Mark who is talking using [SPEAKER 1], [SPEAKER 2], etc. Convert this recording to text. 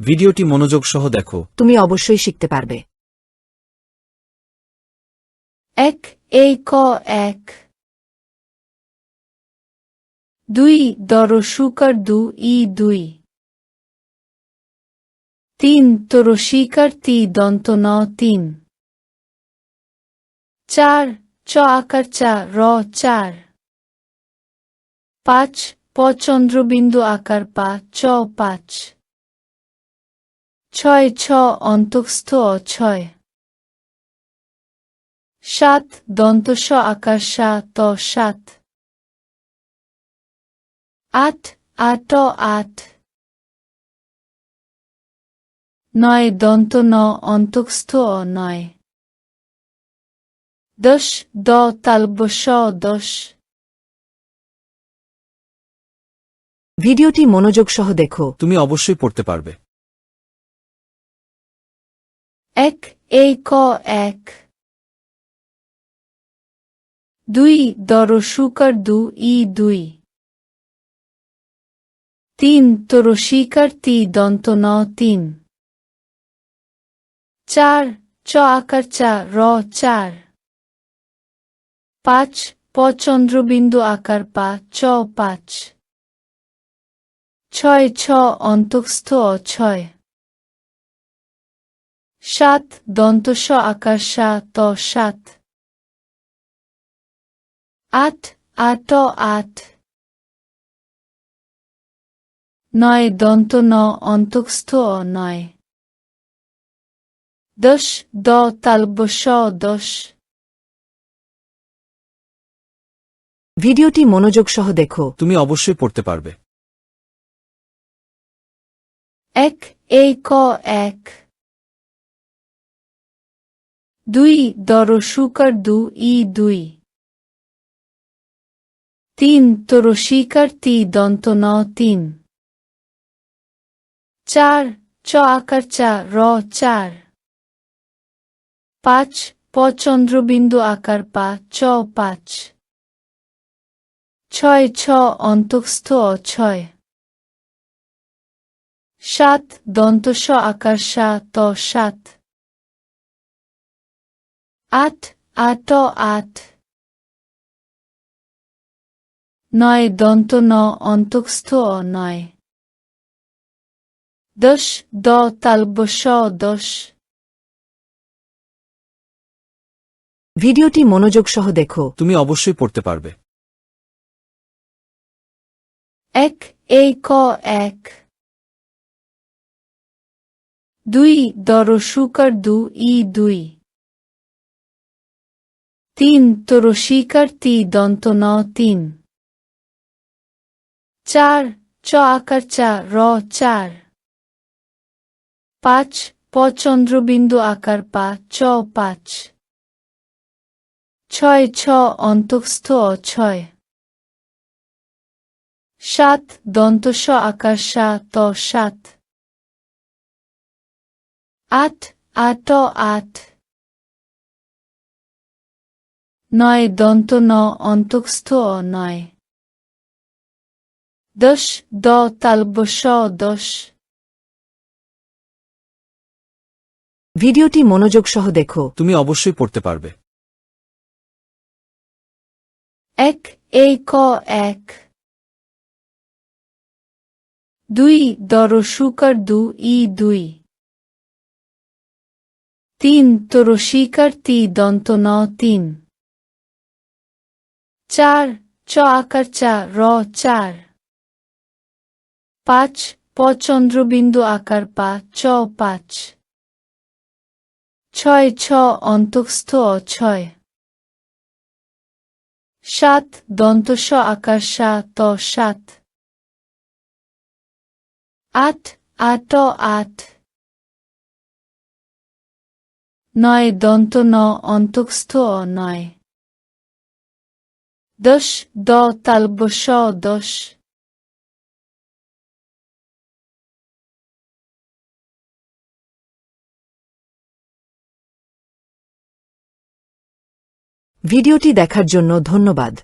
[SPEAKER 1] ভিডিওটি মনোযোগ সহ দেখো।
[SPEAKER 2] তুমি অবশ্যই শিখতে পারবে।
[SPEAKER 3] এক এই ক এক। দুই দর সুকার দু ই দুই। তিন তোর শিকার তি দন্ত ন তিন। চার চ আকার চা র চার। পাঁচ প চন্দ্রবিন্দু আকার পা চ পাঁচ। ছয় ছ অন্তঃস্থ অ ছয়। সাত দন্তস আকার সা ত সাত। আট আট আট। নয় দন্ত ন অন্তঃস্থ অ নয়। দশ দ তালব স দশ।
[SPEAKER 2] ভিডিওটি মনোযোগ সহ দেখো।
[SPEAKER 1] তুমি অবশ্যই পড়তে পারবে।
[SPEAKER 3] এক, এই ক, এক। দুই, দর সুকার দু, ই দুই। তিন, তোর শিকার তি, দন্ত ন, তিন। চার, চ আকার চা, র, চার। পাঁচ, প চন্দ্রবিন্দু আকার পা, চ, পাঁচ। ছয়, ছ অন্তঃস্থ, অ, ছয়। সাত দন্তস আকার সা ত সাত। আট আট আট। নয় দন্ত ন অন্তঃস্থ নয়। দশ দ তালব স দশ।
[SPEAKER 2] ভিডিওটি মনোযোগ সহ দেখো।
[SPEAKER 1] তুমি অবশ্যই পড়তে পারবে।
[SPEAKER 3] এক এই ক এক। দুই দর সুকার দু ই দুই। তিন তোর শিকার তি দন্ত ন তিন। চার চ আকার চা র চার। পাঁচ প চন্দ্রবিন্দু আকার পা চ পাঁচ। ছয় ছ অন্তঃস্থ অ ছয়। সাত দন্তস আকার সা ত সাত। আট আট আট নয় দন্ত ন অন্তঃস্থ নয়। দশ দ তালব স দশ।
[SPEAKER 2] ভিডিওটি মনোযোগ সহ দেখো।
[SPEAKER 1] তুমি অবশ্যই পড়তে পারবে।
[SPEAKER 3] এক এই ক এক। দুই দর সুকার দু ই দুই। তিন তোর শিকার তি দন্ত ন তিন। চার, চ আকার চা, র চার। পাঁচ, প চন্দ্রবিন্দু আকার পা, চ পাঁচ। ছয়, ছ অন্তঃস্থ অ ছয় সাত স আকার সা, ত সাত। আট আট আট। নয় দন্ত ন অন্তঃস্থ নয়। দশ দ তালব স দশ।
[SPEAKER 2] ভিডিওটি মনোযোগ সহ দেখো।
[SPEAKER 1] তুমি অবশ্যই পড়তে পারবে।
[SPEAKER 3] এক এই ক এক। দুই দর সুকার দু ই দুই। তিন তোর শিকার তি দন্ত ন তিন। চার, চ আকার চা র চার। পাঁচ, প চন্দ্রবিন্দু আকার পা চ পাঁচ। ছয়, ছ অন্তঃস্থ অ ছয় সাত, দন্তস আকার সা ত সাত। আট আট আট। নয়, দন্ত ন, অন্তঃস্থ অ নয়। দ তালব স দশ
[SPEAKER 2] ভিডিওটি দেখার জন্য ধন্যবাদ।